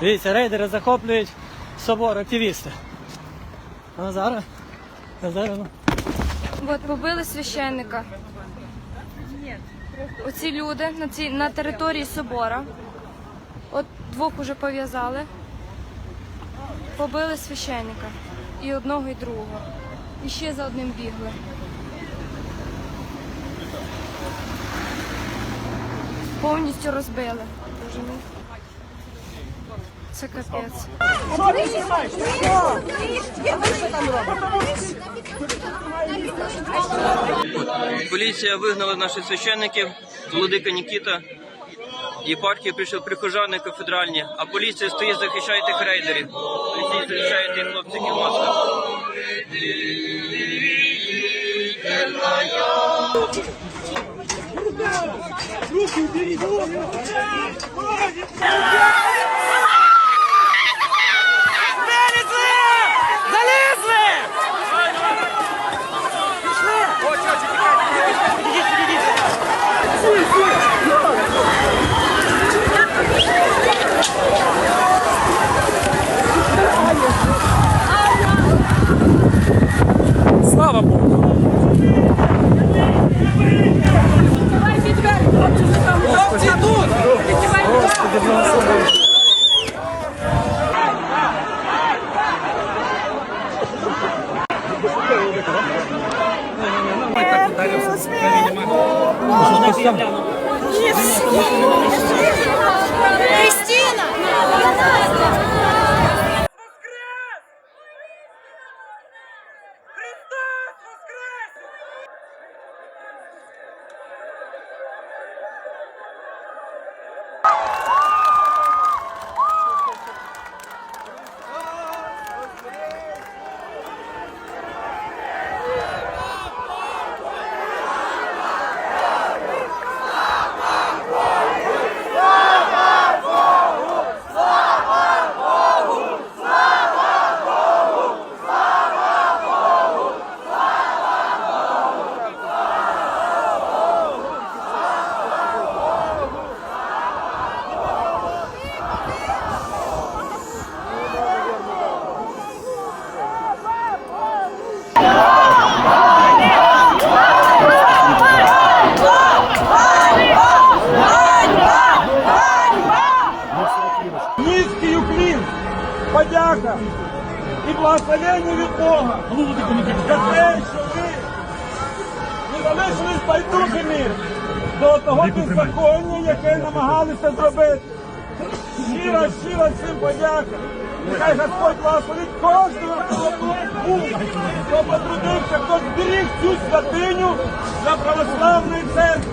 Дивіться, рейдери захоплюють собор, активісти. А зараз? А зараз? ну. От побили священника. Оці люди на цій на території собора. От двох уже пов'язали. Побили священника. І одного, і другого. І ще за одним бігли. Повністю розбили. Це капець. Поліція вигнала наших священників, владика Нікіта. Єпархії прийшли прихожани кафедральні, а поліція стоїть, захищає тих рейдерів. Поліція захищає тих хлопців в масках. Слава Кристина! Подяка і благословення від Бога за те, що ви не залишились байдужими до того беззаконня, яке намагалися зробити. Щиро, щиро цим подяка. Нехай Господь благословить кожного, хто тут був, хто потрудився, хто зберіг цю святиню для православної церкви.